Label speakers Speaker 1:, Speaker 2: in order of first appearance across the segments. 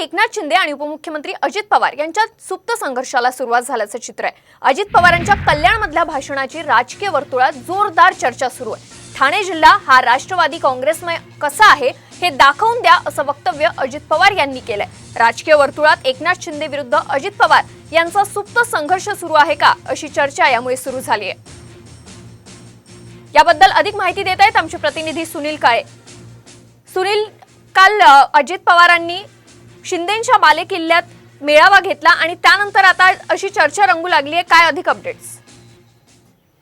Speaker 1: एकनाथ शिंदे आणि उपमुख्यमंत्री अजित पवार यांच्यात सुप्त संघर्षाला सुरुवात झाल्याचं चित्र आहे. अजित पवारांच्या कल्याणमधल्या भाषणाची राजकीय वर्तुळात जोरदार चर्चा सुरू आहे. ठाणे जिल्हा हा राष्ट्रवादी काँग्रेसमय कसा आहे हे दाखवून द्या असं वक्तव्य अजित पवार यांनी केलंय. राजकीय वर्तुळात एकनाथ शिंदे विरुद्ध अजित पवार यांचा सुप्त संघर्ष सुरू आहे का अशी चर्चा यामुळे सुरू झाली आहे. याबद्दल अधिक माहिती देत आहेत आमचे प्रतिनिधी सुनील काळे. सुनील काल अजित पवारांनी शिंदेच्या बालेकिल्ल्यात मेळावा घेतला आणि त्यानंतर आता अशी चर्चा रंगू लागली आहे. काय अधिक अपडेट्स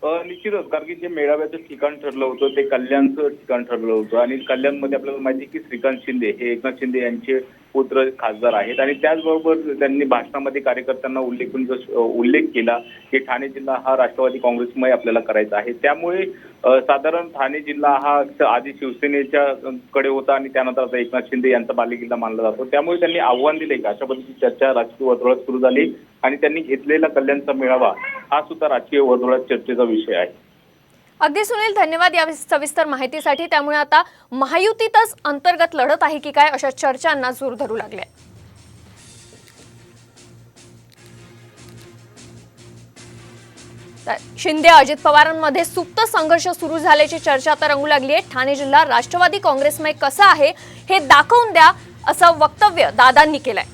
Speaker 2: निश्चितच कारण की जे मेळाव्याचं ठिकाण ठरलं होतं ते कल्याणचं ठिकाण ठरलं होतं. आणि कल्याणमध्ये आपल्याला माहिती की श्रीकांत शिंदे हे एकनाथ शिंदे यांचे पुत्र खासदार आहेत. आणि त्याचबरोबर त्यांनी भाषणामध्ये कार्यकर्त्यांना उल्लेखून जो उल्लेख केला की ठाणे जिल्हा हा राष्ट्रवादी काँग्रेसमय आपल्याला करायचा आहे. त्यामुळे साधारण ठाणे जिल्हा हा आधी शिवसेनेच्या कडे होता आणि त्यानंतर आता एकनाथ शिंदे यांचा बालेकिल्ला मानला जातो. त्यामुळे त्यांनी आव्हान दिले की अशा पद्धतीची चर्चा राजकीय वर्तुळात सुरू झाली आणि त्यांनी घेतलेला कल्याणचा मेळावा हा सुद्धा राजकीय वर्तुळात चर्चेचा विषय आहे.
Speaker 1: अगदी सुनील धन्यवाद या सविस्तर माहितीसाठी. त्यामुळे आता महायुतीतच अंतर्गत लढत आहे की काय अशा चर्चांना जोर धरू लागल्या शिंदे अजित पवारांमध्ये सुप्त संघर्ष सुरू झाल्याची चर्चा आता रंगू लागली आहे. ठाणे जिल्हा राष्ट्रवादी काँग्रेसमय कसा आहे हे दाखवून द्या असं वक्तव्य दादांनी केलंय.